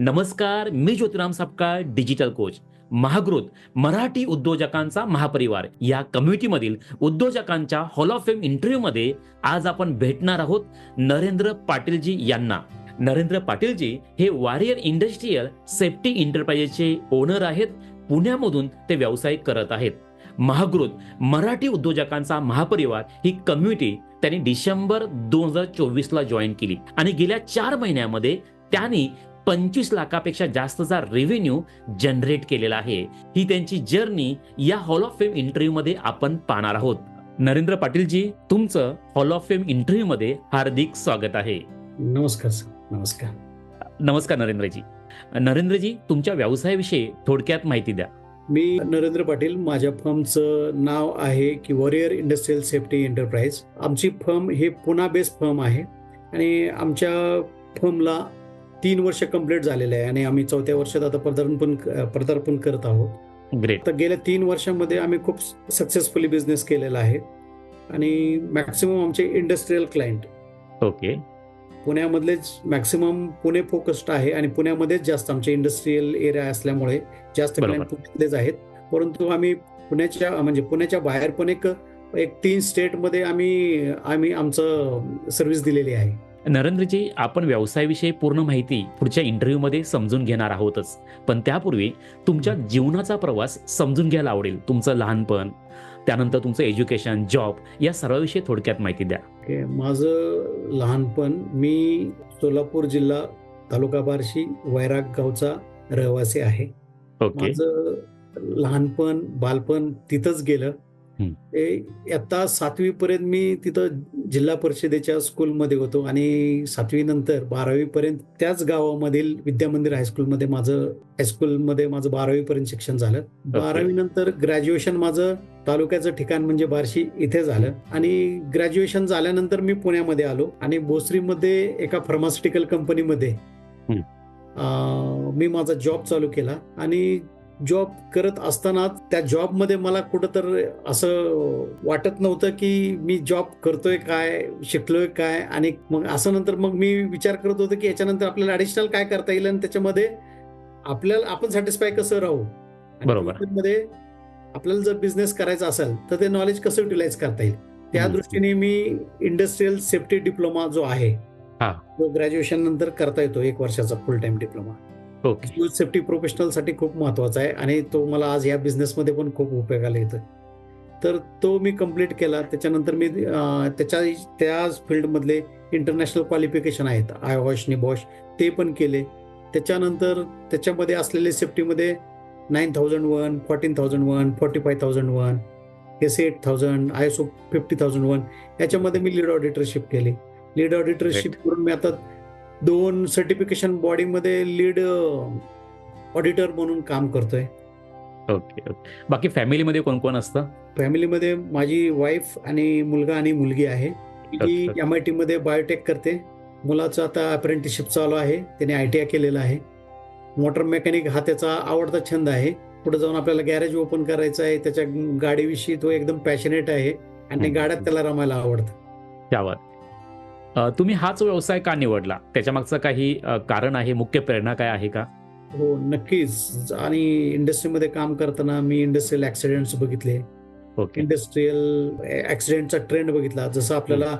नमस्कार मी Jyotiram Sapkal digital coach Mahagrowth Marathi उद्योजकांचा महापरिवार. या कम्युनिटीमधील उद्योजकांच्या हॉल ऑफ फेम इंटरव्ह्यूमध्ये आज आपण भेटणार आहोत नरेंद्र पाटीलजी यांना. नरेंद्र पाटीलजी हे वॉरियर इंडस्ट्रीयल सेफ्टी एंटरप्राइजेसचे ओनर आहेत. पुण्यामधून ते व्यवसाय करत आहेत. महागृत मराठी उद्योजकांचा महापरिवार ही कम्युनिटी त्यांनी डिसेंबर दोन हजार चोवीस ला जॉईन केली. आणि गेल्या चार महिन्यामध्ये त्यांनी पंचवीस लाखापेक्षा जास्तचा रेव्हेन्यू जनरेट केलेला आहे. ही त्यांची जर्नी या हॉल ऑफ फेम इंटरव्ह्यू मध्ये आपण पाहणार आहोत. नरेंद्र पाटीलजी तुमचं हॉल ऑफ फेम इंटरव्ह्यू मध्ये हार्दिक स्वागत आहे. नमस्कार सर नमस्कार. नमस्कार नरेंद्रजी. नरेंद्रजी तुमच्या व्यवसायाविषयी थोडक्यात माहिती द्या. मी नरेंद्र पाटील माझ्या फर्मचं नाव आहे की वॉरियर इंडस्ट्रियल सेफ्टी एंटरप्राइज आमची फर्म हे पुणा बेस्ड फर्म आहे. आणि आमच्या फर्मला तीन वर्ष कंप्लीट झालेले आहे आणि आम्ही चौथ्या वर्षात आता पदार्पण पण पदार्पण करत आहोत. ग्रेट तर गेल्या तीन वर्षामध्ये आम्ही खूप सक्सेसफुली बिझनेस केलेला आहे. आणि मॅक्सिमम आमचे इंडस्ट्रीयल क्लायंट ओके पुण्यामधलेच मॅक्सिमम पुणे फोकस्ड आहे आणि पुण्यामध्येच जास्त आमचे इंडस्ट्रीयल एरिया असल्यामुळे जास्त. क्लायंट पुण्यातलेच आहेत. परंतु आम्ही पुण्याच्या म्हणजे पुण्याच्या बाहेर पण एक एक तीन स्टेटमध्ये आम्ही आम्ही आमचं सर्व्हिस दिलेली आहे. नरेंद्रजी आपण व्यवसायाविषयी पूर्ण माहिती पुढच्या इंटरव्ह्यू मध्ये समजून घेणार आहोतच. पण त्यापूर्वी तुमच्या जीवनाचा प्रवास समजून घ्यायला आवडेल तुमचं लहानपण त्यानंतर तुमचं एज्युकेशन जॉब या सर्वाविषयी थोडक्यात माहिती द्या. ओके माझं लहानपण मी सोलापूर जिल्हा तालुका बार्शी वैराग गावचा रहिवासी आहे. ओके. माझं लहानपण बालपण तिथंच गेलं. आता सातवी पर्यंत मी तिथं जिल्हा परिषदेच्या स्कूलमध्ये होतो आणि सातवी नंतर बारावी पर्यंत त्याच गावामधील विद्यामंदिर हायस्कूलमध्ये माझं हायस्कूलमध्ये माझं बारावी पर्यंत शिक्षण झालं. बारावी नंतर ग्रॅज्युएशन माझं तालुक्याचं ठिकाण म्हणजे बार्शी इथे झालं. आणि ग्रॅज्युएशन झाल्यानंतर मी पुण्यामध्ये आलो आणि भोसरीमध्ये एका फार्मास्युटिकल कंपनीमध्ये मी माझा जॉब चालू केला. आणि जॉब करत असताना त्या जॉबमध्ये मला कुठं तर असं वाटत नव्हतं की मी जॉब करतोय काय शिकलोय काय आणि मग असं नंतर मग मी विचार करत होतो की याच्यानंतर आपल्याला ऍडिशनल काय करता येईल आणि त्याच्यामध्ये आपल्याला आपण सॅटिस्फाय कसं राहू बरोबर. मध्ये आपल्याला जर बिझनेस करायचा असेल तर ते नॉलेज कसं युटिलाइज करता येईल त्या. दृष्टीने मी इंडस्ट्रीयल सेफ्टी डिप्लोमा जो आहे. तो ग्रॅज्युएशन नंतर करता येतो एक वर्षाचा full time diploma okay safety प्रोफेशनलसाठी खूप महत्त्वाचा आहे आणि तो मला आज या बिझनेसमध्ये पण खूप उपयोगाला येतो तर तो मी कंप्लीट केला. त्याच्यानंतर मी त्याच्या त्याच फील्डमधले इंटरनॅशनल क्वालिफिकेशन आहेत. आय वॉश निबॉश ते पण केले. त्याच्यानंतर त्याच्यामध्ये असलेले सेफ्टीमध्ये nine thousand one fourteen thousand one forty five thousand one S eight thousand I S O fifty thousand one याच्यामध्ये मी लीड ऑडिटरशिप केली. लीड ऑडिटरशिप करून मी आता दोन सर्टिफिकेशन बॉडीमध्ये लीड ऑडिटर म्हणून काम करतोय. ओके ओके बाकी फॅमिलीमध्ये कोण कोण असतं? फॅमिलीमध्ये माझी वाईफ आणि मुलगा आणि मुलगी आहे. ती. एम आय टी मध्ये बायोटेक करते. मुलाचं आता अप्रेंटिसशिप चालू आहे. त्याने आय टी आय केलेलं आहे. मोटर मेकॅनिक हा त्याचा आवडता छंद आहे. पुढे जाऊन आपल्याला गॅरेज ओपन करायचं आहे. त्याच्या गाडीविषयी तो एकदम पॅशनेट आहे. आणि. गाड्यात त्याला रमायला आवडतं. त्यावर तुम्ही हाच व्यवसाय का निवडला? त्याच्या मागचं काही कारण आहे मुख्य प्रेरणा काय आहे का? हो नक्कीच. आणि इंडस्ट्रीमध्ये काम करताना मी इंडस्ट्रियल ऍक्सिडेंट्स बघितले. ओके. इंडस्ट्रीयल ऍक्सिडेंटचा ट्रेंड बघितला. जसं आपल्याला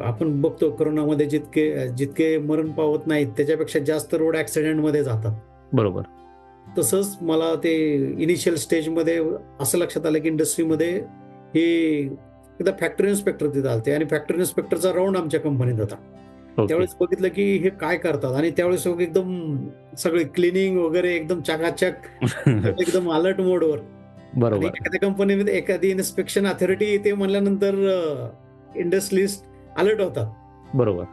आपण बघतो करोनामध्ये जितके जितके मरण पावत नाहीत त्याच्यापेक्षा जास्त रोड ऍक्सिडेंटमध्ये जातात. बरोबर. तसंच मला ते इनिशियल स्टेजमध्ये असं लक्षात आलं की इंडस्ट्रीमध्ये हे एकदा फॅक्टरी इन्स्पेक्टर तिथं आलते आणि फॅक्टरी इन्स्पेक्टरचा राऊंड आमच्या कंपनीत होता. त्यावेळेस बघितलं की हे काय करतात आणि त्यावेळेस एकदम सगळे क्लिनिंग वगैरे एकदम चकाचक एकदम अलर्ट मोडवर बरोबर. एखाद्या कंपनीमध्ये एखादी इन्स्पेक्शन अथॉरिटी येते म्हणल्यानंतर इंडस्ट्रीलिस्ट अलर्ट होतात. बरोबर.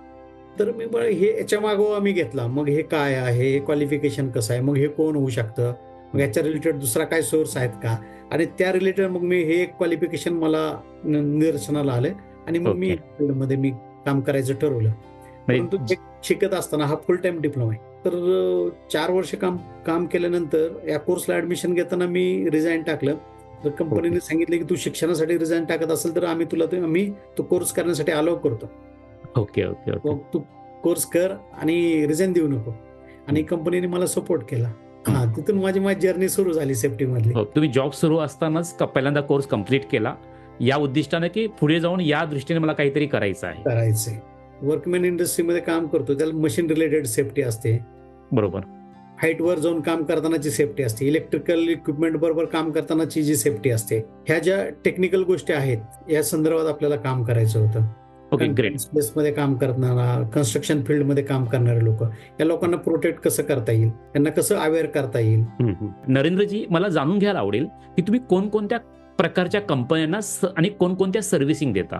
तर मी हे याच्या मागो आम्ही घेतला. मग हे काय आहे? हे क्वालिफिकेशन कसं आहे? मग हे कोण होऊ शकतं? मग याच्या रिलेटेड दुसरा काय सोर्स आहेत का? आणि त्या रिलेटेड मग मी हे एक क्वालिफिकेशन मला निदर्शनाला आलं आणि मग मी. फील्डमध्ये मी काम करायचं ठरवलं. परंतु म्हणजे ते शिकत असताना हा फुल टाइम डिप्लोमा आहे. तर चार वर्ष काम काम केल्यानंतर या कोर्सला ऍडमिशन घेताना मी रिझाईन टाकलं. तर कंपनीने सांगितलं की तू शिक्षणासाठी रिझाईन टाकत असेल तर आम्ही तुला ते आम्ही तो कोर्स करण्यासाठी अलाव करतो. ओके ओके तू कोर्स कर आणि रिझाईन देऊ नको. आणि कंपनीने मला सपोर्ट केला. हा तिथून माझी माझी जर्नी सुरू झाली सेफ्टी मधली. हो, तुम्ही जॉब सुरू असतानाच पहिल्यांदा कोर्स कंप्लीट केला. या उद्दिष्टाने की पुढे जाऊन या दृष्टीने मला काहीतरी करायचं आहे? करायचे वर्कमॅन इंडस्ट्रीमध्ये काम करतो त्याला मशीन रिलेटेड सेफ्टी असते. बरोबर. हाईट वर जाऊन काम करतानाची सेफ्टी असते. इलेक्ट्रिकल इक्विपमेंट बरोबर काम करतानाची जी सेफ्टी असते. ह्या ज्या टेक्निकल गोष्टी आहेत या संदर्भात आपल्याला काम करायचं होतं. ओके ग्रेट स्पेस मध्ये काम करणारा कन्स्ट्रक्शन फील्डमध्ये काम करणारे लोक या लोकांना प्रोटेक्ट कसं करता येईल? त्यांना कसं अवेअर करता येईल? नरेंद्रजी मला जाणून घ्यायला आवडेल की तुम्ही कोणकोणत्या प्रकारच्या कंपन्यांना आणि कोणकोणत्या सर्व्हिसिंग देता?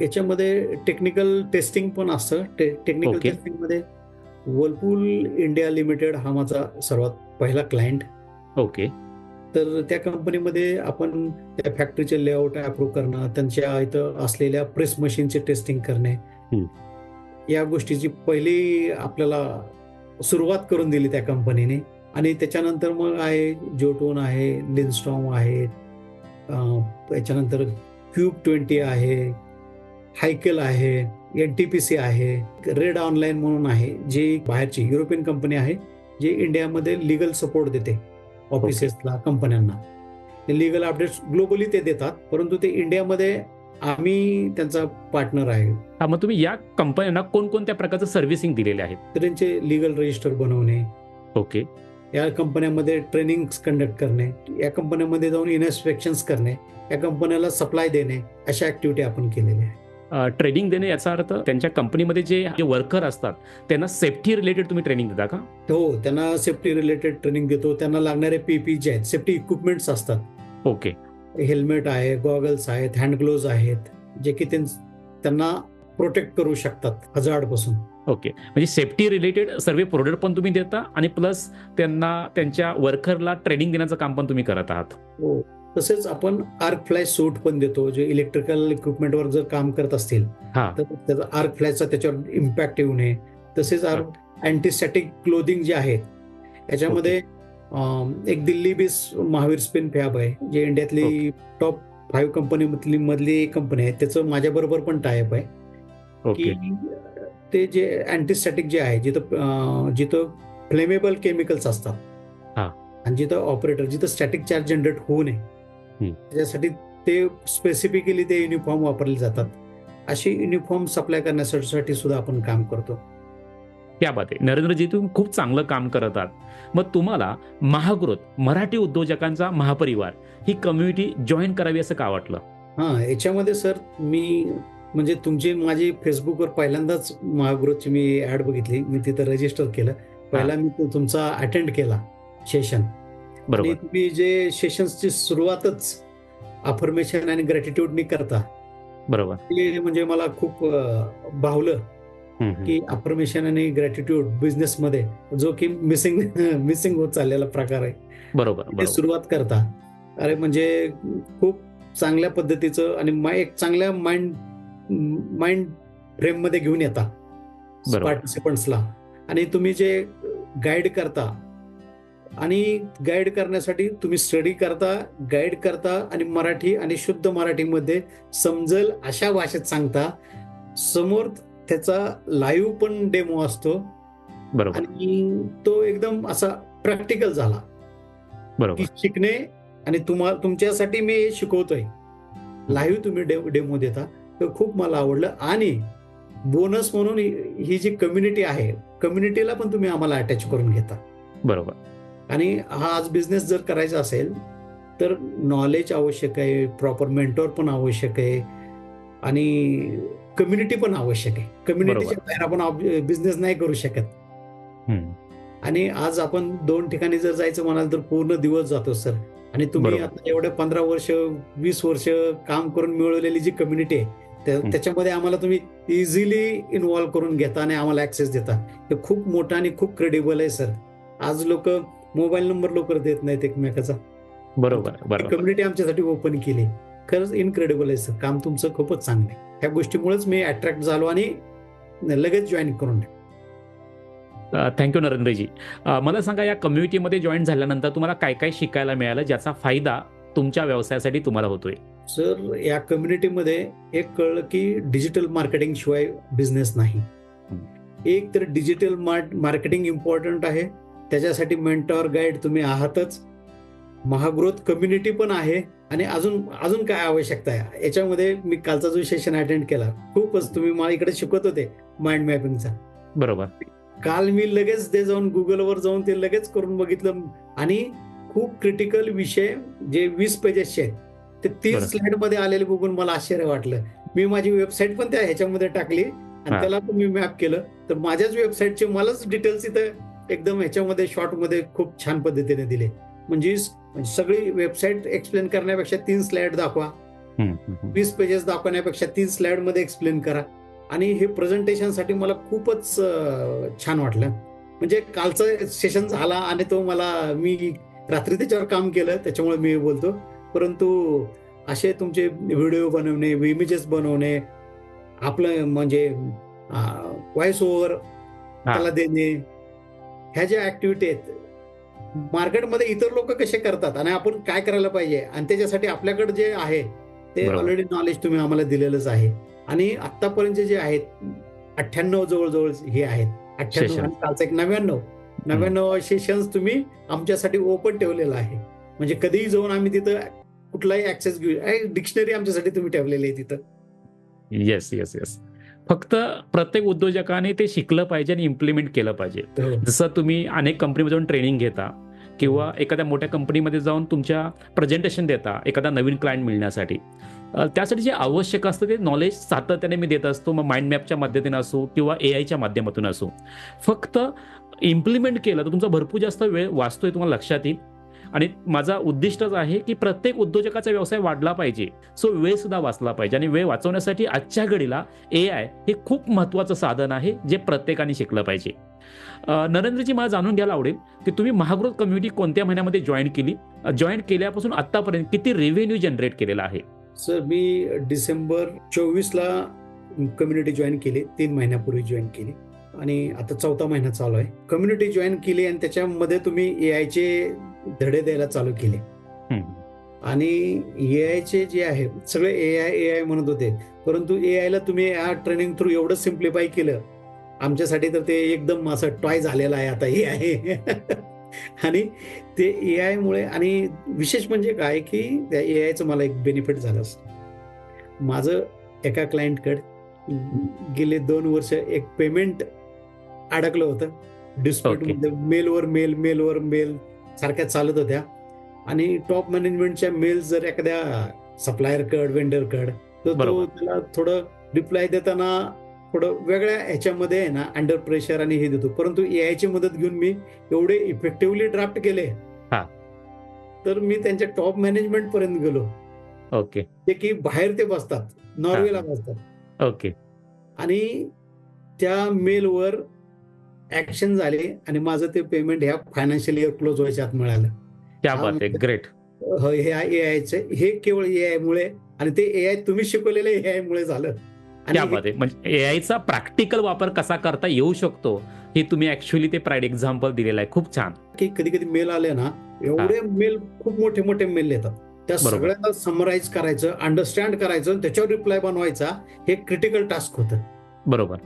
याच्यामध्ये टेक्निकल टेस्टिंग पण असतं. Technical Okay. टेस्टिंगमध्ये वर्लपूल इंडिया लिमिटेड हा माझा सर्वात पहिला क्लायंट ओके तर त्या कंपनीमध्ये आपण त्या फॅक्टरीचे लेआउट अप्रूव्ह करणं त्यांच्या इथं असलेल्या प्रेस मशीनचे टेस्टिंग करणे. या गोष्टीची पहिली आपल्याला सुरुवात करून दिली त्या कंपनीने आणि त्याच्यानंतर मग आहे जोटोन आहे लिनस्टॉम आहे त्याच्यानंतर क्यूब ट्वेंटी आहे हायकेल आहे एन टी पी सी आहे रेड ऑनलाईन म्हणून आहे जी बाहेरची युरोपियन कंपनी आहे जे इंडियामध्ये लिगल सपोर्ट देते ऑफिसेसला कंपन्यांना लिगल अपडेट्स ग्लोबली ते देतात परंतु ते इंडियामध्ये आम्ही त्यांचा पार्टनर आहे. हा मग तुम्ही या कंपन्यांना कोणकोणत्या प्रकारचं सर्व्हिसिंग दिलेले आहेत तर त्यांचे लिगल रजिस्टर बनवणे. ओके या कंपन्यांमध्ये ट्रेनिंग कंडक्ट करणे. या कंपन्यांमध्ये जाऊन इन्स्पेक्शन करणे. या कंपन्याला सप्लाय देणे. अशा ऍक्टिव्हिटी आपण केलेल्या आहे ट्रेनिंग देणे याचा अर्थ त्यांच्या कंपनीमध्ये जे वर्कर असतात त्यांना सेफ्टी रिलेटेड तुम्ही ट्रेनिंग देता का? हो त्यांना सेफ्टी रिलेटेड ट्रेनिंग देतो. त्यांना लागणारे पीपी जे आहेत सेफ्टी इक्विपमेंट्स असतात. ओके. हेल्मेट आहे गॉगल्स आहेत हँड ग्लोव्ज आहेत जे की त्यां- त्यांना प्रोटेक्ट करू शकतात हजार्डपासून ओके. म्हणजे सेफ्टी रिलेटेड सर्व प्रोडक्ट पण तुम्ही देता आणि प्लस त्यांना त्यांच्या वर्करला ट्रेनिंग देण्याचं काम पण तुम्ही करत आहात. हो. तसेच आपण आर्क फ्लाय सूट पण देतो जे इलेक्ट्रिकल इक्विपमेंटवर जर काम करत असतील हा. तर त्याचा आर्क फ्लायचा त्याच्यावर इम्पॅक्ट येऊ नये. तसेच अँटीस्टॅटिक क्लोदिंग जे आहेत याच्यामध्ये एक दिल्ली बीस महावीर स्पिन फॅब आहे जे इंडियातली टॉप फाईव्ह कंपनी मधली कंपनी आहे त्याचं माझ्या बरोबर पण टायप आहे. की ते जे अँटीस्टॅटिक जे आहे जिथं जिथं फ्लेमेबल केमिकल्स असतात. हा. आणि जिथं ऑपरेटर जिथं स्टॅटिक चार्ज जनरेट होऊ नये. त्याच्यासाठी ते स्पेसिफिकली ते युनिफॉर्म वापरले जातात. अशी युनिफॉर्म सप्लाय करण्यासाठी सुद्धा आपण काम करतो. त्या बात आहे नरेंद्रजी तुम्ही खूप चांगलं काम करत आहात. मग तुम्हाला महाग्रोथ मराठी उद्योजकांचा महापरिवार ही कम्युनिटी जॉईन करावी असं का वाटलं? हा याच्यामध्ये सर मी म्हणजे तुमची माझी फेसबुकवर पहिल्यांदाच महाग्रोथची मी ऍड बघितली. मी तिथं रजिस्टर केलं. पहिला मी तुमचा अटेंड केला सेशन बरोबर. तुम्ही जे सेशन्सची सुरुवातच अफर्मेशन आणि ग्रॅटिट्यूडनी करता. बरोबर. ते म्हणजे मला खूप भावलं. की अफर्मेशन आणि ग्रॅटिट्यूड बिझनेस मध्ये जो की मिसिंग मिसिंग होत चाललेला प्रकार आहे. बरोबर सुरुवात करता. अरे म्हणजे खूप चांगल्या पद्धतीचं आणि मा- एक चांगल्या माइंड माइंड फ्रेममध्ये घेऊन येता. पार्टिसिपंट्सला आणि तुम्ही जे गाईड करता आणि गाईड करण्यासाठी तुम्ही स्टडी करता गाईड करता आणि मराठी आणि शुद्ध मराठीमध्ये समजल अशा भाषेत सांगता. समोर त्याचा लाईव्ह पण डेमो असतो. बरोबर. आणि तो एकदम असा प्रॅक्टिकल झाला. बरोबर. शिकणे आणि तुम्हा तुमच्यासाठी मी हे शिकवतोय लाईव्ह तुम्ही डेमो देता. तर खूप मला आवडलं. आणि बोनस म्हणून ही जी कम्युनिटी आहे कम्युनिटीला पण तुम्ही आम्हाला अटॅच करून घेता. बरोबर. आणि हा आज बिझनेस जर करायचा असेल तर नॉलेज आवश्यक आहे प्रॉपर मेंटॉर पण आवश्यक आहे आणि कम्युनिटी पण आवश्यक आहे कम्युनिटीच्या बाहेर आपण बिझनेस नाही करू शकत. आणि आज आपण दोन ठिकाणी जर जायचं म्हणाल तर पूर्ण दिवस जातो सर आणि तुम्ही. आता एवढे पंधरा वर्ष वीस वर्ष काम करून मिळवलेली जी कम्युनिटी आहे त्या-. त्याच्यामध्ये आम्हाला तुम्ही इझिली इन्व्हॉल्व्ह करून घेता आणि आम्हाला ऍक्सेस देता हे खूप मोठं आणि खूप क्रेडिबल आहे सर आज लोक मोबाईल नंबर लवकर देत नाहीत एकमेकाचा. बरोबर बरोबर. कम्युनिटी आमच्यासाठी ओपन केली. खरंच इनक्रेडिबल आहे सर. काम तुमचं खूपच चांगलं आहे. ह्या गोष्टीमुळेच मी अट्रॅक्ट झालो आणि लगेच जॉईन करून थँक्यू नरेंद्रजी. मला सांगा या कम्युनिटीमध्ये जॉईन झाल्यानंतर तुम्हाला काय काय शिकायला मिळालं ज्याचा फायदा तुमच्या व्यवसायासाठी तुम्हाला होतोय? सर या कम्युनिटीमध्ये एक कळलं की डिजिटल मार्केटिंग शिवाय बिझनेस नाही. एक तर डिजिटल मार्केटिंग इम्पॉर्टंट आहे. त्याच्यासाठी मेंटॉर गाईड तुम्ही आहातच. महाग्रोथ कम्युनिटी पण आहे आणि अजून अजून काय आवश्यकता आहे? याच्यामध्ये मी कालचा जो सेशन अटेंड केला खूपच तुम्ही मला इकडे शिकवत होते माइंड मॅपिंगचा बरोबर. काल मी लगेच ते जाऊन गुगलवर जाऊन ते लगेच करून बघितलं आणि खूप क्रिटिकल विषय जे वीस पेजेसचे आहेत ते तीस. स्लाइडमध्ये आलेले बघून मला आश्चर्य वाटलं. मी माझी वेबसाईट पण त्या ह्याच्यामध्ये टाकली आणि. त्याला पण मी मॅप केलं. तर माझ्याच वेबसाईटचे मलाच डिटेल्स इथं एकदम ह्याच्यामध्ये शॉर्टमध्ये खूप छान पद्धतीने दिले. म्हणजे सगळी वेबसाईट एक्सप्लेन करण्यापेक्षा तीन स्लाइड दाखवा. वीस पेजेस दाखवण्यापेक्षा तीन स्लाइडमध्ये एक्सप्लेन करा. आणि हे प्रेझेंटेशनसाठी मला खूपच छान वाटलं. म्हणजे कालचं सेशन झाला आणि तो मला मी रात्री त्याच्यावर काम केलं त्याच्यामुळे मी बोलतो. परंतु असे तुमचे व्हिडिओ बनवणे इमेजेस बनवणे आपलं म्हणजे व्हॉइस ओव्हर त्याला देणे ह्या ज्या ऍक्टिव्हिटी आहेत मार्केटमध्ये इतर लोक कसे करतात आणि आपण काय करायला पाहिजे? आणि त्याच्यासाठी आपल्याकडे जे आहे ते. ऑलरेडी नॉलेज तुम्ही आम्हाला दिलेलंच आहे. आणि आतापर्यंत जे आहेत अठ्ठ्याण्णव जवळजवळ हे आहेत. अठ्ठ्याण्णव कालचं एक नव्याण्णव. नव्याण्णव सेशन्स तुम्ही आमच्यासाठी ओपन ठेवलेलं आहे. म्हणजे कधीही जाऊन आम्ही तिथं कुठलाही ऍक्सेस घेऊ डिक्शनरी आमच्यासाठी तुम्ही ठेवलेली आहे तिथं. येस येस येस फक्त प्रत्येक उद्योजकाने ते शिकलं पाहिजे आणि इम्प्लिमेंट केलं पाहिजे. हो. जसं तुम्ही अनेक कंपनीमध्ये जाऊन ट्रेनिंग घेता किंवा एखाद्या मोठ्या कंपनीमध्ये जाऊन तुमच्या प्रेझेंटेशन देता एखादा नवीन क्लायंट मिळण्यासाठी. त्यासाठी जे आवश्यक असतं ते नॉलेज सातत्याने मी देत असतो. मग माइंड मॅपच्या माध्यमातून असो किंवा ए आयच्या माध्यमातून असो. फक्त इम्प्लिमेंट केलं तर तुमचा भरपूर जास्त वेळ वाचतोय तुम्हाला लक्षात येईल. आणि माझा उद्दिष्टच आहे की प्रत्येक उद्योजकाचा व्यवसाय वाढला पाहिजे. सो वेळ सुद्धा वाचला पाहिजे आणि वेळ वाचवण्यासाठी आजच्या घडीला ए आय हे खूप महत्त्वाचं साधन आहे जे प्रत्येकाने शिकलं पाहिजे. नरेंद्रजी मला जाणून घ्यायला आवडेल की तुम्ही महाग्रोथ कम्युनिटी कोणत्या महिन्यामध्ये जॉईन केली? जॉईन केल्यापासून आतापर्यंत किती रेव्हेन्यू जनरेट केलेला आहे? सर मी डिसेंबर चोवीस ला कम्युनिटी जॉईन केली तीन महिन्यापूर्वी जॉईन केली आणि आता चौथा महिना चालू आहे. कम्युनिटी जॉईन केली आणि त्याच्यामध्ये तुम्ही ए आयचे धडे द्यायला चालू केले. हम्म. आणि ए आयचे जे आहे सगळे ए आय ए आय म्हणत होते. परंतु ए आयला तुम्ही या ट्रेनिंग थ्रू एवढं सिम्प्लिफाय केलं. आमच्यासाठी तर ते एकदम असं टॉय झालेलं आहे आता ए आय आणि ते ए आय मुळे आणि विशेष म्हणजे काय की त्या ए आयचं मला एक बेनिफिट झालं माझं एका क्लायंटकडे गेले दोन वर्ष एक पेमेंट अडकलं होतं. Dispute Okay. मध्ये मेलवर मेल मेलवर मेल सारख्या चालत होत्या. आणि टॉप मॅनेजमेंटच्या मेल जर एखाद्या सप्लायर कड वेंडर कड तर तो बरोबर. त्याला थोडं रिप्लाय देताना थोडं वेगळ्या ह्याच्यामध्ये आहे ना अंडर प्रेशर आणि हे देतो. परंतु ए ची मदत घेऊन मी एवढे इफेक्टिव्हली ड्राफ्ट केले. हा. तर मी त्यांच्या टॉप मॅनेजमेंट पर्यंत गेलो. ओके. जे की बाहेर ते बसतात. नॉर्वेला बसतात. ओके. आणि त्या मेलवर ऍक्शन झाले आणि माझं ते पेमेंट ह्या फायनान्शियल इयर क्लोज व्हायच्या आत मिळालं. त्या हा, बात आहे. ग्रेट हो, हे ए आयचे हे केवळ ए आय मुळे आणि ते ए आय तुम्ही शिकवलेले ए आय मुळे झालं. म्हणजे ए आयचा प्रॅक्टिकल वापर कसा करता येऊ शकतो हे तुम्ही ऍक्च्युली ते प्राईड एक्झाम्पल दिलेलं आहे. खूप छान. की कधी कधी मेल आले ना एवढे मेल खूप मोठे मोठे मेल येतात. त्या. सगळ्यांना समराईज करायचं अंडरस्टँड करायचं त्याच्यावर रिप्लाय बनवायचा हे क्रिटिकल टास्क होतं. बरोबर.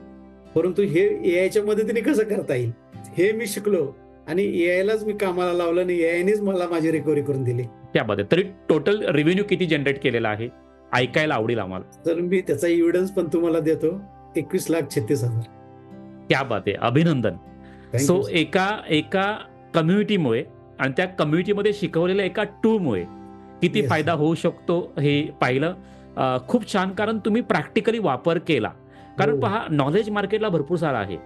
परंतु हे ए आयच्या मदतीने कसं करता येईल? हे मी शिकलो आणि ए आयलाच मी कामाला लावलं आणि ए आयनेच मला माझी रिकव्हरी करून दिली. त्या बात आहे तरी टोटल रेव्हेन्यू किती जनरेट केलेला आहे? ऐकायला आवडेल आम्हाला. तर मी त्याचा एव्हिडन्स पण तुम्हाला देतो. एकवीस लाख छत्तीस हजार. त्या बात आहे अभिनंदन सो. एका एका कम्युनिटीमुळे आणि त्या कम्युनिटीमध्ये शिकवलेल्या एका टूलमुळे किती Yes. फायदा होऊ शकतो हे पाहिलं. खूप छान. कारण तुम्ही प्रॅक्टिकली वापर केला. कारण हो. पहा नॉलेज मार्केटला भरपूर सारं आहे.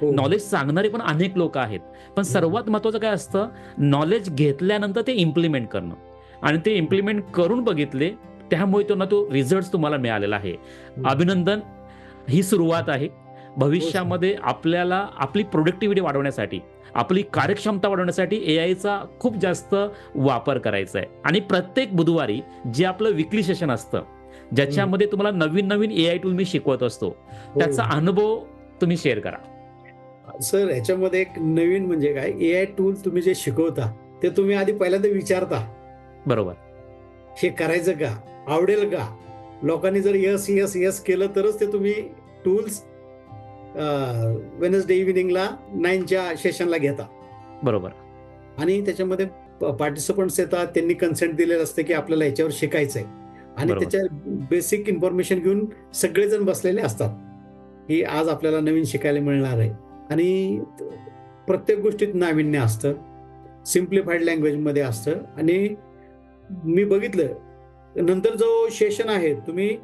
हो. नॉलेज सांगणारे पण अनेक लोक आहेत. पण सर्वात महत्वाचं काय असतं? नॉलेज घेतल्यानंतर ते इम्प्लिमेंट करणं. आणि ते इम्प्लिमेंट करून बघितले त्यामुळे तो ना तो रिझल्ट तुम्हाला मिळालेला आहे. अभिनंदन. ही सुरुवात आहे. भविष्यामध्ये आपल्याला आपली प्रोडक्टिव्हिटी वाढवण्यासाठी आपली कार्यक्षमता वाढवण्यासाठी ए आयचा खूप जास्त वापर करायचा आहे. आणि प्रत्येक बुधवारी जे आपलं विकली सेशन असतं ज्याच्यामध्ये तुम्हाला नवीन नवीन ए आय टूल मी शिकवत असतो. हो. त्याचा अनुभव तुम्ही शेअर करा. सर याच्यामध्ये एक नवीन म्हणजे काय? ए आय टूल तुम्ही जे शिकवता ते तुम्ही आधी पहिल्यांदा विचारता. बरोबर. हे करायचं का? आवडेल का? लोकांनी जर यस यस यस केलं तरच ते तुम्ही टूल्स वेनसडे इव्हिनिंगला नाईनच्या सेशनला घेता. बरोबर. आणि त्याच्यामध्ये पार्टिसिपंट्स येतात त्यांनी कन्सेंट दिलेलं असतं की आपल्याला याच्यावर शिकायचंय. आणि. त्याच्या बेसिक इन्फॉर्मेशन घेऊन सगळेजण बसलेले असतात. की आज आपल्याला नवीन शिकायला मिळणार आहे. आणि प्रत्येक गोष्टीत नाविन्य असतं. सिम्प्लिफाईड लँग्वेजमध्ये असतं. आणि मी बघितलं नंतर जो सेशन आहे तुम्ही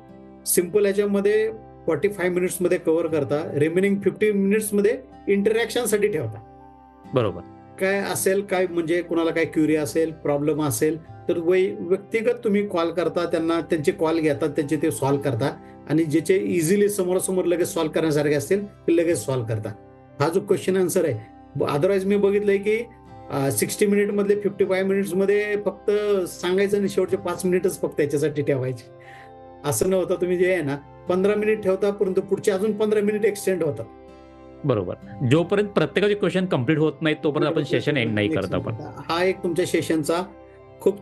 सिंपल याच्यामध्ये फॉर्टी फाय मिनिट्समध्ये कव्हर करता. रिमेनिंग फिफ्टी मिनिट्समध्ये इंटरॅक्शनसाठी ठेवता. बरोबर. काय असेल काय म्हणजे कुणाला काय क्युरी असेल प्रॉब्लेम असेल तर वै व्यक्तिगत तुम्ही कॉल करता त्यांना त्यांचे कॉल घेतात त्यांचे ते सॉल्व्ह करता आणि ज्याचे इझिली समोरासमोर लगेच सॉल्व्ह करण्यासारखे असतील ते लगेच सॉल्व्ह करता हा जो क्वेश्चन आन्सर आहे अदरवाईज मी बघितलंय की सिक्स्टी मिनिट मधले फिफ्टी फाय मिनिट्समध्ये फक्त सांगायचं आणि शेवटचे पाच मिनिटच फक्त याच्यासाठी ठेवायचे. असं नव्हतं तुम्ही जे आहे ना पंधरा मिनिट ठेवता परंतु पुढचे अजून पंधरा मिनिट एक्सटेंड होतात. बरोबर. जोपर्यंत प्रत्येकाचे क्वेश्चन कंप्लीट होत नाही तोपर्यंत आपण सेशन एंड नाही करत आपण. हा एक तुमच्या सेशनचा खूप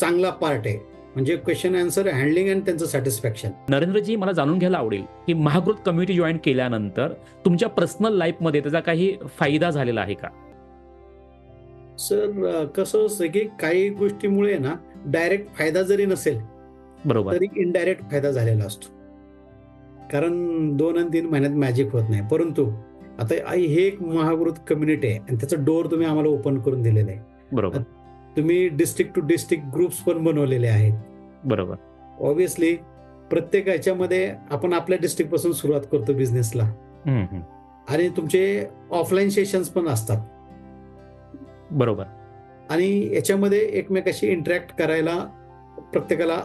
चांगला पार्ट आहे. म्हणजे क्वेश्चन आन्सर हँडलिंग आणि त्यांचं सॅटिस्फॅक्शन नरेंद्रजी मला जाणून घ्यायला आवडेल की महाकृत कम्युनिटी जॉईन केल्यानंतर तुमच्या पर्सनल लाईफमध्ये त्याचा काही फायदा झालेला आहे का? सर कसं असतं की काही गोष्टीमुळे ना डायरेक्ट फायदा जरी नसेल बरोबर. तरी इनडायरेक्ट फायदा झालेला असतो. कारण दोन आणि तीन महिन्यात मॅजिक होत नाही. परंतु आता हे एक महावृत कम्युनिटी आहे आणि त्याचं डोअर तुम्ही आम्हाला ओपन करून दिलेलं आहे. बरोबर. तुम्ही डिस्ट्रिक्ट टू डिस्ट्रिक्ट ग्रुप्स पण बनवलेले आहेत. बरोबर. ऑब्विसली प्रत्येक ह्याच्यामध्ये आपण आपल्या डिस्ट्रिक्टपासून सुरुवात करतो बिझनेसला. आणि तुमचे ऑफलाईन सेशन्स पण असतात. बरोबर. आणि याच्यामध्ये एकमेकाशी इंटरॅक्ट करायला प्रत्येकाला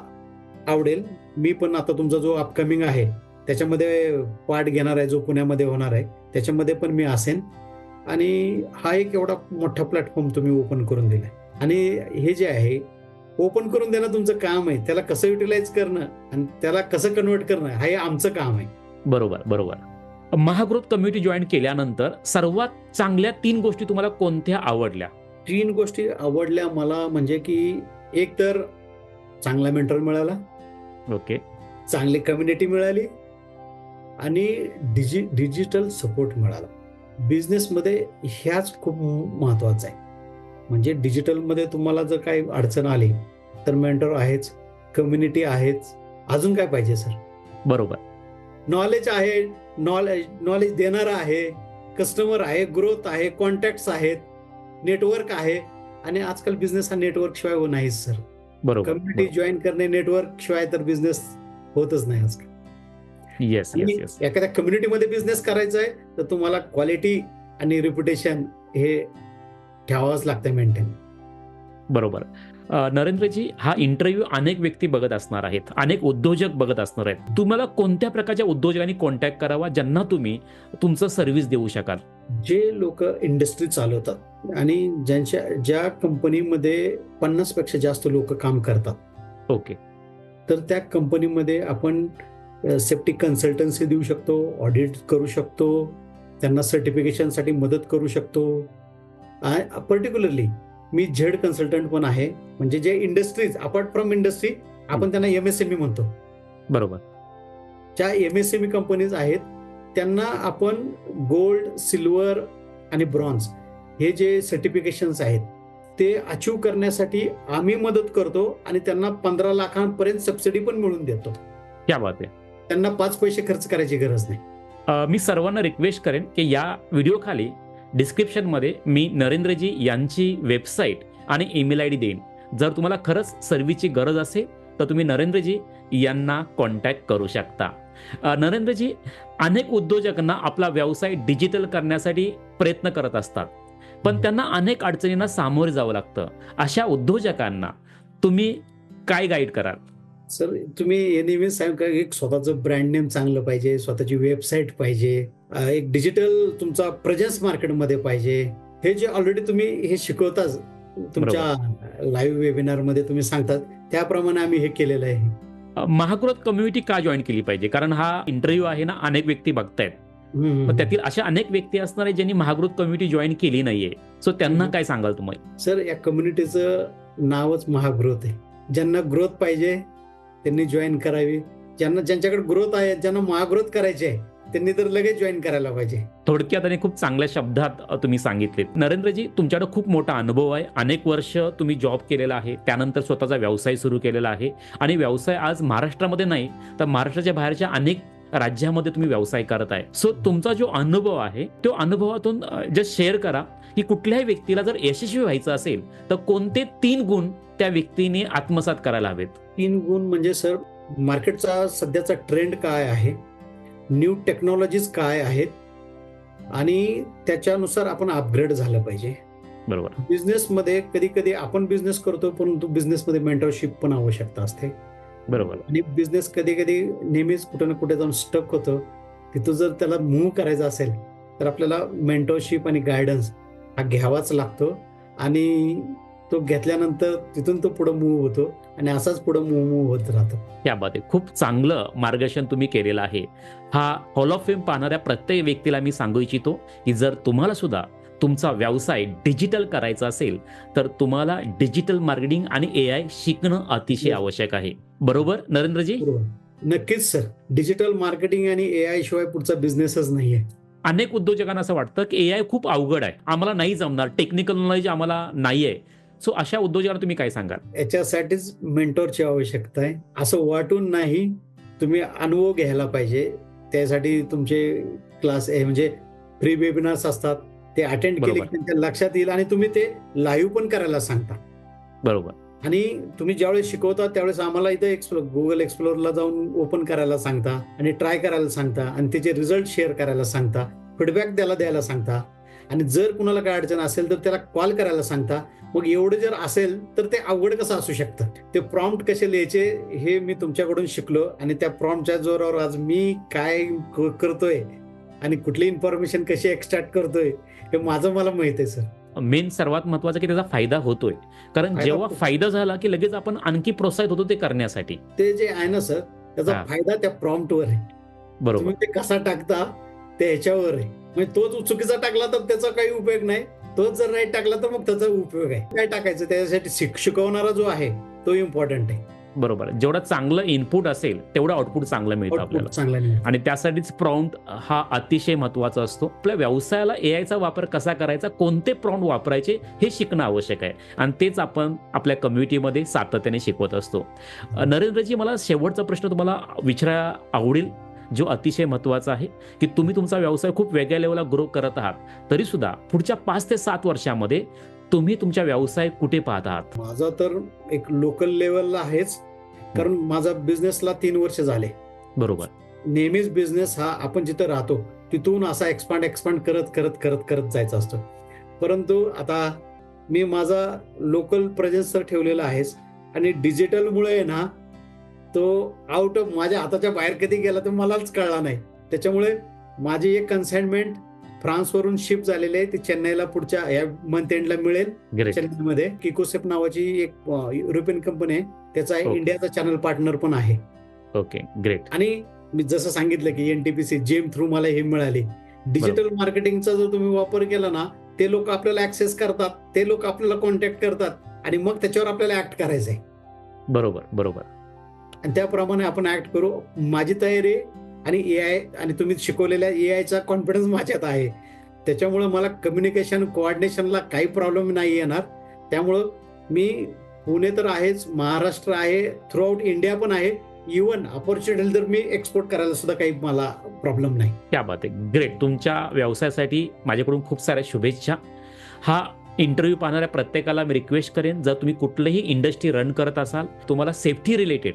आवडेल. मी पण आता तुमचा जो अपकमिंग आहे त्याच्यामध्ये पार्ट घेणार आहे जो पुण्यामध्ये होणार आहे त्याच्यामध्ये पण मी असेन. आणि हा एक एवढा मोठा प्लॅटफॉर्म तुम्ही ओपन करून दिलाय. आणि हे जे आहे ओपन करून देणं तुमचं काम आहे. त्याला कसं युटिलाइज करणं आणि त्याला कसं कन्वर्ट करणं हे आमचं काम आहे. बरोबर बरोबर. महाकृत कम्युनिटी जॉईन केल्यानंतर सर्वात चांगल्या तीन गोष्टी तुम्हाला कोणत्या आवडल्या? तीन गोष्टी आवडल्या मला म्हणजे की एक तर चांगला मेंटर मिळाला. ओके. चांगली कम्युनिटी मिळाली आणि डिजि डिजिटल सपोर्ट मिळाला. बिझनेसमध्ये ह्याच खूप महत्वाचं आहे. म्हणजे डिजिटलमध्ये तुम्हाला जर काही अडचण आली तर मेंटर आहेच कम्युनिटी आहेच. अजून काय पाहिजे सर बरोबर. नॉलेज आहे नॉलेज नॉलेज देणारा आहे कस्टमर आहे ग्रोथ आहे कॉन्टॅक्ट आहेत नेटवर्क आहे आणि आजकाल बिझनेस हा नेटवर्क शिवाय हो नाहीच सर बरोबर कम्युनिटी जॉईन करणे नेटवर्क शिवाय तर बिझनेस होतच नाही आजकाल. येस एखाद्या कम्युनिटीमध्ये बिझनेस करायचा आहे तर तुम्हाला क्वालिटी आणि रेप्युटेशन हे ठेवावंच लागतं मेंटेन बरोबर. नरेंद्रजी हा इंटरव्ह्यू अनेक व्यक्ती बघत असणार आहेत. अनेक उद्योजक बघत असणार आहेत. तुम्हाला कोणत्या प्रकारच्या उद्योजकांनी कॉन्टॅक्ट करावा ज्यांना तुम्ही तुमचं सर्व्हिस देऊ शकाल? जे लोक इंडस्ट्री चालवतात आणि ज्यांच्या ज्या कंपनीमध्ये पन्नासपेक्षा जास्त लोक काम करतात. ओके. तर त्या कंपनीमध्ये आपण सेफ्टी कन्सल्टन्सी देऊ शकतो ऑडिट करू शकतो त्यांना सर्टिफिकेशनसाठी मदत करू शकतो. पर्टिक्युलरली मी झेड कन्सल्टंट पण आहे. म्हणजे जे इंडस्ट्रीज अपार्ट फ्रॉम इंडस्ट्री आपण त्यांना एम एस एम ई म्हणतो. बरोबर. ज्या M S M E companies आहेत त्यांना आपण गोल्ड सिल्वर आणि ब्रॉन्झ हे जे सर्टिफिकेशन्स आहेत ते अचीव करण्यासाठी आम्ही मदत करतो आणि त्यांना पंधरा लाखांपर्यंत सबसिडी पण मिळून देतो. क्या बात आहे. त्यांना पाच पैसे खर्च करायची गरज नाही. मी सर्वांना रिक्वेस्ट करेन की या व्हिडिओ खाली डिस्क्रिप्शनमध्ये मी नरेंद्रजी यांची वेबसाईट आणि ईमेल आय डी देईन. जर तुम्हाला खरंच सर्व्हिसची गरज असेल तर तुम्ही नरेंद्रजी यांना कॉन्टॅक्ट करू शकता. नरेंद्रजी अनेक उद्योजकांना आपला व्यवसाय डिजिटल करण्यासाठी प्रयत्न करत असतात. पण त्यांना अनेक अडचणींना सामोरे जावं लागतं. अशा उद्योजकांना तुम्ही काय गाईड कराल? सर तुम्ही हे नेहमीच सांगा एक स्वतःचं ब्रँड नेम चांगलं पाहिजे स्वतःची वेबसाईट पाहिजे. एक डिजिटल तुमचा प्रेझेन्स मार्केटमध्ये पाहिजे. हे जे ऑलरेडी तुम्ही हे शिकवताच तुमच्या लाईव्ह वेबिनारमध्ये तुम्ही सांगतात त्याप्रमाणे आम्ही हे केलेलं आहे. महाकृत कम्युनिटी का जॉईन केली पाहिजे? कारण हा इंटरव्ह्यू आहे ना अनेक व्यक्ती बघतायत. त्यातील अशा अनेक व्यक्ती असणार आहेत ज्यांनी महाकृत कम्युनिटी जॉईन केली नाहीये. सो त्यांना. काय सांगाल तुम्ही? सर या कम्युनिटीचं नावच महाग्रोथ आहे. ज्यांना ग्रोथ पाहिजे त्यांनी जॉईन करावी. ज्यांना ज्यांच्याकडे ग्रोथ आहे ज्यांना महाग्रोथ करायची आहे त्यांनी तर लगेच जॉईन करायला पाहिजे. थोडक्यात आणि खूप चांगल्या शब्दात तुम्ही सांगितले नरेंद्रजी तुमच्याकडे खूप मोठा अनुभव आहे. अनेक वर्ष तुम्ही जॉब केलेला आहे. त्यानंतर स्वतःचा व्यवसाय सुरू केलेला आहे. आणि व्यवसाय आज महाराष्ट्रामध्ये नाही तर महाराष्ट्राच्या बाहेरच्या अनेक राज्यामध्ये तुम्ही व्यवसाय करत आहे. सो तुमचा जो अनुभव आहे तो अनुभवातून जस्ट शेअर करा की कुठल्याही व्यक्तीला जर यशस्वी व्हायचं असेल तर कोणते तीन गुण त्या व्यक्तीने आत्मसात करायला हवेत? तीन गुण म्हणजे सर मार्केटचा सध्याचा ट्रेंड काय आहे? न्यू टेक्नॉलॉजीज काय आहेत आणि त्याच्यानुसार आपण अपग्रेड झालं पाहिजे. बरोबर. बिझनेसमध्ये कधी कधी आपण बिझनेस करतो परंतु बिझनेसमध्ये मेंटरशिप पण आवश्यकता असते. बरोबर. आणि बिझनेस कधी कधी नेहमीच कुठे ना कुठे जाऊन स्टक होतं. तिथं जर त्याला मूव्ह करायचं असेल तर आपल्याला मेंटरशिप आणि गायडन्स हा घ्यावाच लागतो. आणि तो घेतल्यानंतर तिथून तो पुढे मूव्ह होतो. आणि असाच पुढे मूव्ह होत राहतो. त्या बाबत खूप चांगलं मार्गदर्शन तुम्ही केलेलं आहे. हा हॉल ऑफ फेम पाहणाऱ्या प्रत्येक व्यक्तीला मी सांगू इच्छितो की जर तुम्हाला सुद्धा तुमचा व्यवसाय डिजिटल करायचा असेल तर तुम्हाला डिजिटल मार्केटिंग आणि ए आय शिकणं अतिशय. आवश्यक आहे. बरोबर नरेंद्रजी? नक्कीच सर. डिजिटल मार्केटिंग आणि ए आय शिवाय पुढचा बिझनेसच नाहीये. अनेक उद्योजकांना असं वाटतं की ए आय खूप अवघड आहे. आम्हाला नाही जमणार. टेक्निकल नॉलेज आम्हाला नाही आहे सो अशा उद्योजकांना तुम्ही काय सांगाल? याच्यासाठीच मेंटॉरची आवश्यकता आहे. असं वाटून नाही तुम्ही अनुभव घ्यायला पाहिजे. त्यासाठी तुमचे क्लास म्हणजे फ्री वेबिनार्स असतात. ते अटेंड केले त्यांच्या लक्षात येईल आणि तुम्ही ते लाईव्ह पण करायला सांगता. बरोबर. आणि तुम्ही ज्यावेळेस शिकवता त्यावेळेस आम्हाला इथं एक्सप्लोर गुगल एक्सप्लोरला जाऊन ओपन करायला सांगता आणि ट्राय करायला सांगता आणि त्याचे रिझल्ट शेअर करायला सांगता फीडबॅक त्याला द्यायला सांगता. आणि जर कुणाला काय अडचण असेल तर त्याला कॉल करायला सांगता. मग एवढं जर असेल तर ते अवघड कसं असू शकतं? ते प्रॉम्प्ट कसे लिहायचे हे मी तुमच्याकडून शिकलो आणि त्या प्रॉम्प्टच्या जोरावर आज मी काय करतोय आणि कुठली इन्फॉर्मेशन कशी एक्स्ट्रॅक्ट करतोय हे माझं मला माहीत आहे सर मेन सर्वात महत्वाचं की त्याचा फायदा होतोय. कारण जेव्हा. फायदा झाला की लगेच आपण आणखी प्रोत्साहित होतो ते करण्यासाठी. ते जे आहे ना सर त्याचा. फायदा त्या प्रॉम्प्टवर आहे. बरोबर. ते कसा टाकता ते ह्याच्यावर आहे. म्हणजे तोच चुकीचा टाकला तर त्याचा काही उपयोग नाही. तोच जर राईट टाकला तर मग त्याचा उपयोग आहे. काय टाकायचं? त्याच्यासाठी शिक- शिकवणारा जो आहे तो इम्पॉर्टंट आहे. बरोबर जेवढं चांगलं इनपुट असेल तेवढं आउटपुट चांगलं मिळतं आपल्याला. आणि त्यासाठीच प्रॉम्प्ट हा अतिशय महत्त्वाचा असतो. आपल्या व्यवसायाला ए आयचा वापर कसा करायचा कोणते प्रॉम्प्ट वापरायचे हे शिकणं आवश्यक आहे. आणि तेच आपण आपल्या कम्युनिटीमध्ये सातत्याने शिकवत असतो. नरेंद्रजी मला शेवटचा प्रश्न तुम्हाला विचारायला आवडेल. जो अतिशय महत्त्वाचा आहे की तुम्ही तुमचा व्यवसाय खूप वेगळ्या लेवलला ग्रो करत आहात तरी सुद्धा पुढच्या पाच ते सात वर्षामध्ये तुम्ही तुमच्या व्यवसाय कुठे पाहत आहात? माझा तर एक लोकल लेवलला आहेच कारण माझा बिझनेसला तीन वर्ष झाले. बरोबर. नेहमीच बिझनेस हा आपण जिथं राहतो तिथून असा एक्सपांड एक्सपांड करत करत करत करत जायचा असतो. परंतु आता मी माझा लोकल प्रेझेन्स तर ठेवलेला आहेच आणि डिजिटलमुळे ना तो आउट ऑफ माझ्या हाताच्या बाहेर कधी गेला तर मलाच कळला नाही. त्याच्यामुळे माझी एक कन्साइनमेंट फ्रान्सवरून शिप झालेली आहे. ती चेन्नईला पुढच्या या मंथ एंडला मिळेल. चेन्नईमध्ये. किकोसेप नावाची एक युरोपियन कंपनी आहे. त्याचा हो. इंडियाचा चॅनल पार्टनर पण आहे. ओके ग्रेट आणि मी जसं सांगितलं की एनटीपीसी जेम थ्रू मला हे मिळाले. डिजिटल मार्केटिंगचा जर तुम्ही वापर केला ना ते लोक आपल्याला ऍक्सेस करतात. ते लोक आपल्याला कॉन्टॅक्ट करतात. आणि मग त्याच्यावर आपल्याला ऍक्ट करायचं आहे बरोबर बरोबर. आणि त्याप्रमाणे आपण ऍक्ट करू. माझी तयारी आणि ए आय आणि तुम्ही शिकवलेल्या ए आयचा कॉन्फिडन्स माझ्यात आहे. त्याच्यामुळं मला कम्युनिकेशन कोऑर्डिनेशनला काही प्रॉब्लेम नाही येणार. त्यामुळं मी पुणे तर आहेच महाराष्ट्र आहे थ्रूआउट इंडिया पण आहे. इवन अपॉर्च्युनिटी तर मी एक्सपोर्ट करायला सुद्धा काही मला प्रॉब्लेम नाही. त्या बात आहे. ग्रेट तुमच्या व्यवसायासाठी माझ्याकडून खूप साऱ्या शुभेच्छा. हा इंटरव्ह्यू पाहणाऱ्या प्रत्येकाला मी रिक्वेस्ट करेन जर तुम्ही कुठलंही इंडस्ट्री रन करत असाल तुम्हाला सेफ्टी रिलेटेड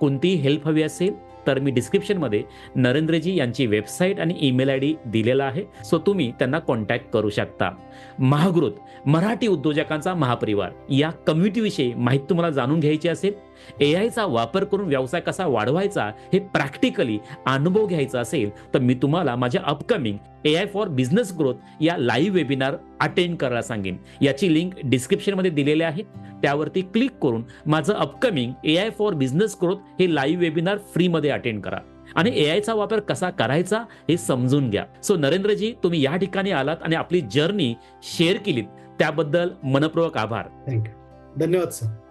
कोणतीही हेल्प हवी असेल तर मी डिस्क्रिप्शनमध्ये नरेंद्रजी यांची वेबसाईट आणि ईमेल आय डी दिलेला आहे. सो तुम्ही त्यांना कॉन्टॅक्ट करू शकता. महागृत मराठी उद्योजकांचा महापरिवार. या कम्युनिटीविषयी माहिती तुम्हाला जाणून घ्यायची असेल ए आयचा वापर करून व्यवसाय कसा वाढवायचा हे प्रॅक्टिकली अनुभव घ्यायचा असेल तर मी तुम्हाला माझ्या upcoming A I for business growth या लाईव्ह वेबिनार अटेंड करायला सांगेन. याची लिंक डिस्क्रिप्शनमध्ये दिलेली आहे. त्यावरती क्लिक करून माझं upcoming A I for business growth हे लाईव्ह वेबिनार फ्रीमध्ये अटेंड करा. आणि ए आयचा वापर कसा करायचा हे समजून घ्या. सो नरेंद्रजी तुम्ही या ठिकाणी आलात आणि आपली जर्नी शेअर केलीत. त्याबद्दल मनपूर्वक आभार. थँक्यू धन्यवाद सर